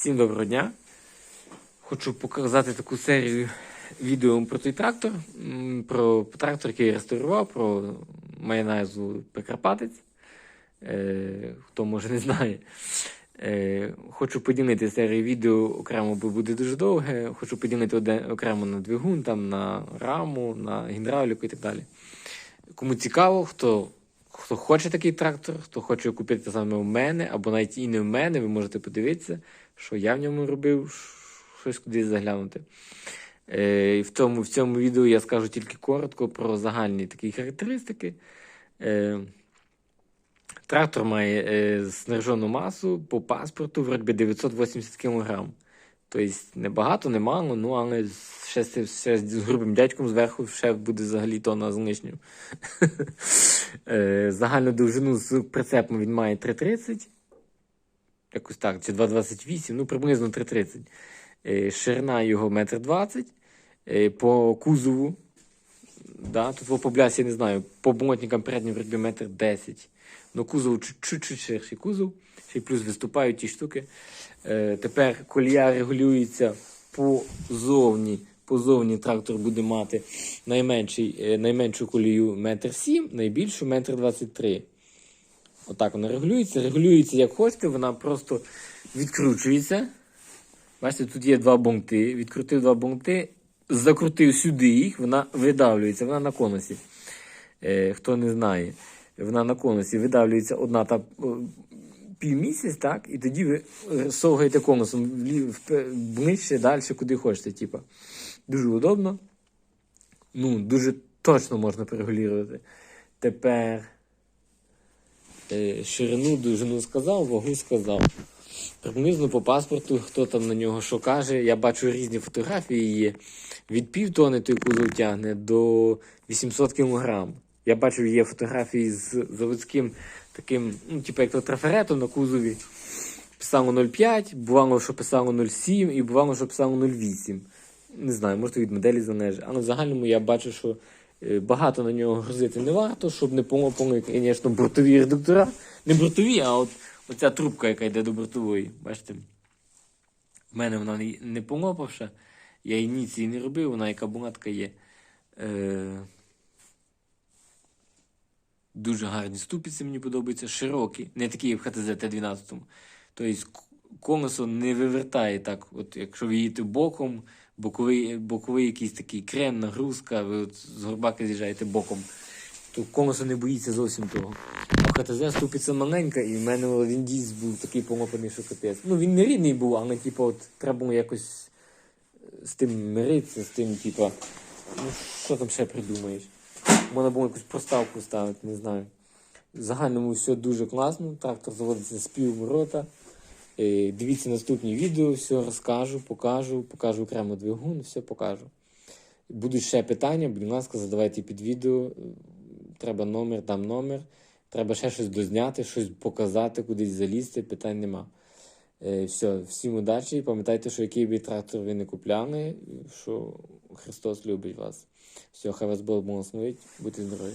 Всім доброго дня. Хочу показати таку серію відео про той трактор, про трактор, який я реставрував, про має назву Прикарпатець. Е, хто може не знає. Е, хочу поділити серію відео окремо, бо буде дуже довге. Хочу поділити одне окремо на двигун, там, на раму, на гідравліку і так далі. Кому цікаво, хто, хто хоче такий трактор, хто хоче купити саме у мене, або навіть і не в мене, ви можете подивитися, що я в ньому робив, щось кудись заглянути. Е, в, тому, в цьому відео я скажу тільки коротко про загальні такі характеристики. Е, трактор має е, снаряжену масу по паспорту вроді 980 кг. Тобто небагато, немало, ну але ще, ще з грубим дядьком зверху ще буде взагалі тонна з лишнім. Е, Загальну довжину з прицепом він має 3,30. Якось так, чи 2,28, ну приблизно 3,30. Е, Ширина його 1,20 м. Е, По кузову, да, тут по блясі я не знаю, по болотникам переднім вроді 1,10 м. Ну, кузов чуть- чуть-чуть ширший кузов, ще й плюс виступають ті штуки. Е, тепер колія регулюється позовні. Позовні трактор буде мати найменший, е, найменшу колію 1,7 м, найбільшу 1,23 м. Отак вона регулюється. Регулюється як хочете, вона просто відкручується. Бачите, тут є два бонти. Відкрутив два бонти, закрутив сюди їх, вона видавлюється, вона на конусі. Е, хто не знає, вона на конусі видавлюється одна та півмісяць, так? І тоді ви е, совгаєте конусом ближче, далі, куди хочете. Типа. Дуже удобно. Ну, дуже точно можна перегулювати. Тепер е, ширину, довжину сказав, вагу сказав. Приблизно по паспорту, хто там на нього що каже. Я бачу різні фотографії є. Від півтони той кузов тягне до 800 кг. Я бачив, є фотографії з заводським таким, ну, типу, як то трафаретом на кузові. Писало 0,5, бувало, що писало 0,7 і бувало, що писало 0,8. Не знаю, може від моделі залежить. Але в загальному я бачу, що е, багато на нього грузити не варто, щоб не полопали, звісно, бортові редуктора. Не бортові, а от оця трубка, яка йде до бортової. Бачите? В мене вона не, полопавша. Я її ніц її не робив, вона яка була, така є. Е... Дуже гарні ступиці, мені подобаються, широкі, не такі, як в ХТЗ Т-12. Тобто колесо не вивертає так, от якщо ви їдете боком, боковий, боковий якийсь такий крем, нагрузка, ви от з горбака з'їжджаєте боком, то колесо не боїться зовсім того. А ХТЗ ступиця маленька, і в мене один дійс був такий полопаний, що капець. Ну він не рідний був, але типу, от, треба було якось е, з тим миритися, з тим, типу, ну що там ще придумаєш? Можна було якусь проставку ставити, не знаю. В загальному все дуже класно. Трактор заводиться з півворота. Е, Дивіться наступні відео, все розкажу, покажу, покажу окремо двигун, все покажу. Будуть ще питання, будь ласка, задавайте під відео. Треба номер, дам номер. Треба ще щось дозняти, щось показати, кудись залізти, питань нема. Е, Все, всім удачі. Пам'ятайте, що який би трактор ви не купляли, що Христос любить вас. Все, хай вас Бог благословить, будьте здорові.